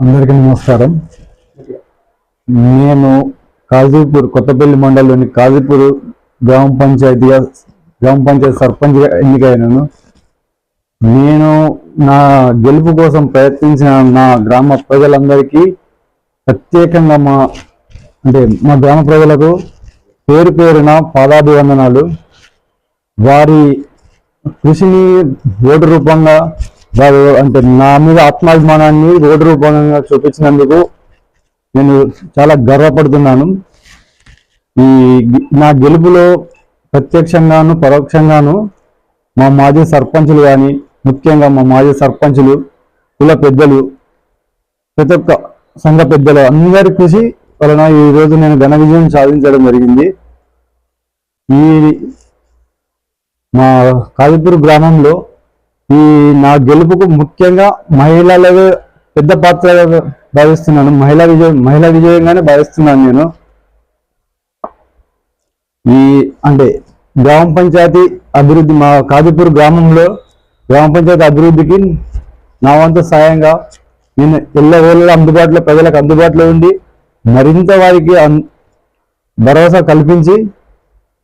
అందరికీ నమస్కారం. నేను కాజీపూర్ కొత్తపల్లి మండలంలోని కాజీపూర్ గ్రామ పంచాయతీగా గ్రామ పంచాయతీ సర్పంచ్గా ఎన్నికైనాను. నేను నా గెలుపు కోసం ప్రయత్నించిన నా గ్రామ ప్రజలందరికీ ప్రత్యేకంగా మా అంటే మా గ్రామ ప్రజలకు పేరు పేరున పాదాభివందనాలు. వారి కృషిని ఓటు రూపంగా వారు అంటే నా మీద ఆత్మాభిమానాన్ని రోడ్డు రూపంగా చూపించినందుకు నేను చాలా గర్వపడుతున్నాను. ఈ నా గెలుపులో ప్రత్యక్షంగాను పరోక్షంగాను మా మాజీ సర్పంచులు కానీ ముఖ్యంగా మా మాజీ సర్పంచులు కుల పెద్దలు ప్రతి ఒక్క సంఘ పెద్దలు అందరి కృషి వలన ఈ రోజు నేను ఘన విజయం సాధించడం జరిగింది. ఈ మా కాజీపూర్ గ్రామంలో ఈ నా గెలుపుకు ముఖ్యంగా మహిళలవే పెద్ద పాత్ర భావిస్తున్నాను. మహిళా విజయం మహిళా విజయంగానే భావిస్తున్నాను నేను. ఈ అంటే గ్రామ పంచాయతీ అభివృద్ధి మా కాజీపూర్ గ్రామంలో గ్రామ పంచాయతీ అభివృద్ధికి నా వంతు సాయంగా నేను ఎల్లవేళ అందుబాటులో ప్రజలకు అందుబాటులో ఉండి మరింత వారికి భరోసా కల్పించి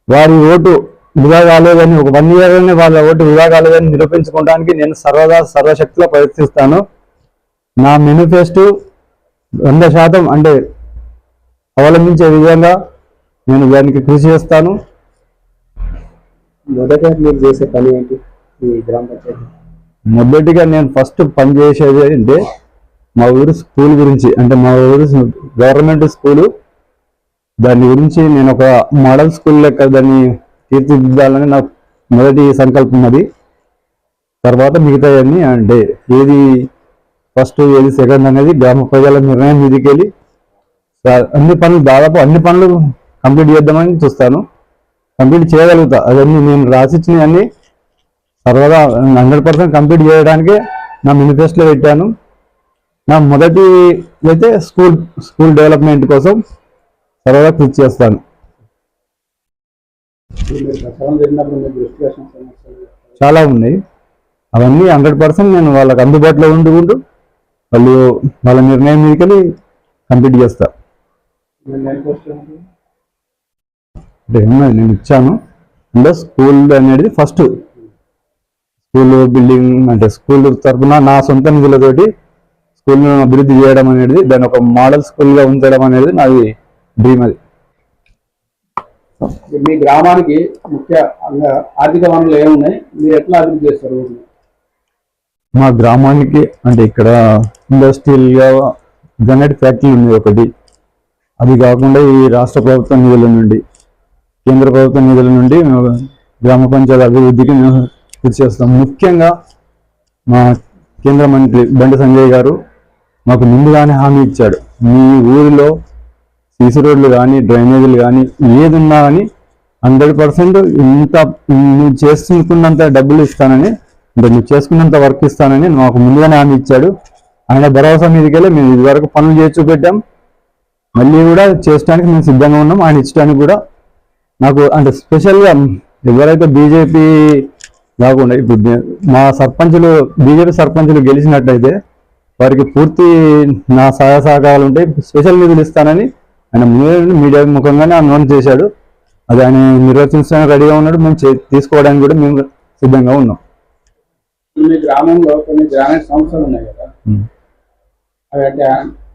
వారి ఓటు వృధా కాలేదని ఒక వన్ ఇయర్లోనే వాళ్ళ ఓటు వృధా కాలేదని నిరూపించుకోవడానికి నేను సర్వదా సర్వశక్తిలో ప్రయత్నిస్తాను. నా మేనిఫెస్టో వంద శాతం అంటే అవలంబించే విధంగా నేను దానికి కృషి చేస్తాను. మొదట మీరు చేసే పని ఏంటి ఈ గ్రామ పంచాయతీ? మొదటిగా నేను ఫస్ట్ పని చేసేది అంటే మా ఊరు స్కూల్ గురించి అంటే మా ఊరు గవర్నమెంట్ స్కూలు. దాని గురించి నేను ఒక మోడల్ స్కూల్ లెక్క దాన్ని తీర్చిదిద్దాలని నాకు మొదటి సంకల్పం అది తర్వాత మిగతాయన్నీ అంటే ఏది ఫస్ట్ ఏది సెకండ్ అనేది గ్రామ ప్రజల నిర్ణయం మీదకి వెళ్ళి అన్ని పనులు దాదాపు అన్ని పనులు కంప్లీట్ చేద్దామని చూస్తాను. కంప్లీట్ చేయగలుగుతా. అవన్నీ నేను రాసిచ్చినవన్నీ సర్వదా హండ్రెడ్ పర్సెంట్ కంప్లీట్ చేయడానికి నా మేనిఫెస్టోలో పెట్టాను. నా మొదటి అయితే స్కూల్ స్కూల్ డెవలప్మెంట్ కోసం సర్వదా కృషి చేస్తాను. చాలా ఉన్నాయి. అవన్నీ హండ్రెడ్ పర్సెంట్ నేను వాళ్ళకి అందుబాటులో ఉండుకుంటూ వాళ్ళు వాళ్ళ నిర్ణయం మీదకి కంప్లీట్ చేస్తా. అంటే నేను ఇచ్చాను. అంటే స్కూల్ అనేది ఫస్ట్ స్కూల్ బిల్డింగ్ అంటే స్కూల్ తరఫున నా సొంత నిధులతోటి స్కూల్ను అభివృద్ధి చేయడం అనేది దాని ఒక మోడల్ స్కూల్గా ఉంచడం అనేది నాది డ్రీమ్ అది. మీ గ్రామానికి ముఖ్య ఆర్థిక వనరులు ఏమున్నాయి? మీరు ఎట్లా అభివృద్ధి చేస్తారు మా గ్రామానికి అంటే ఇక్కడ ఇండస్ట్రియల్గా గ్రనైట్ ఫ్యాక్టరీ ఉంది ఒకటి. అది కాకుండా ఈ రాష్ట్ర ప్రభుత్వ నిధుల నుండి కేంద్ర ప్రభుత్వ నిధుల నుండి మేము గ్రామ పంచాయతీ అభివృద్ధికి మేము కృషి చేస్తాం. ముఖ్యంగా మా కేంద్ర మంత్రి బండి సంజయ్ గారు మాకు ముందుగానే హామీ ఇచ్చాడు. మీ ఊరిలో సీసీ రోడ్లు కానీ డ్రైనేజీలు కానీ ఏది ఉన్నా కానీ హండ్రెడ్ పర్సెంట్ ఇంత నువ్వు చేసుకున్నంత డబ్బులు ఇస్తానని అంటే నువ్వు చేసుకున్నంత వర్క్ ఇస్తానని మాకు ముందుగానే హామీ ఇచ్చాడు. ఆయన భరోసా మీదకెళ్ళి మేము ఇదివరకు పనులు చేసి చూపెట్టాం. మళ్ళీ కూడా చేయడానికి మేము సిద్ధంగా ఉన్నాం. ఆయన ఇచ్చడానికి కూడా నాకు అంటే స్పెషల్గా ఎవరైతే బీజేపీ కాకుండా ఇప్పుడు మా సర్పంచులు బీజేపీ సర్పంచులు గెలిచినట్టయితే వారికి పూర్తి నా సహాయ సహకారాలు ఉంటాయి. స్పెషల్ నిధులు ఇస్తానని ఆయన ముందే మీడియా ముఖంగానే అనౌన్స్ చేశాడు. అది ఆయన నిర్వర్తించడానికి రెడీగా ఉన్నాడు. మేము తీసుకోవడానికి కూడా మేము సిద్ధంగా ఉన్నాం. మీ గ్రామంలో కొన్ని గ్రానైట్ సంస్థలు ఉన్నాయి కదా. అవి అంటే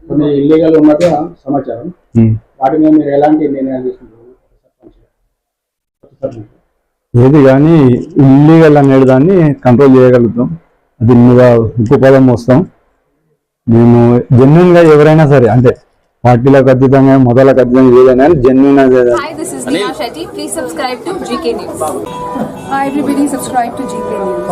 కొన్ని ఇల్లీగల్ ఉన్నట్టు సమాచారం. వాటి మీద మీరు ఎలాంటి నిర్ణయాలు తీసుకుంటారు? ఏది కానీ ఇల్లీగల్ అనేది దాన్ని కంట్రోల్ చేయగలుగుతాం. అది మీద ఉప్పు పదం వస్తాం మేము జెన్యున్గా ఎవరైనా సరే అంటే పార్టీలకు అతీతంగా మొదలకు అతీతంగా ఏదైనా genuine Hi, this is Neha Shetty. Please subscribe to GK News. Hi everybody, subscribe to GK News.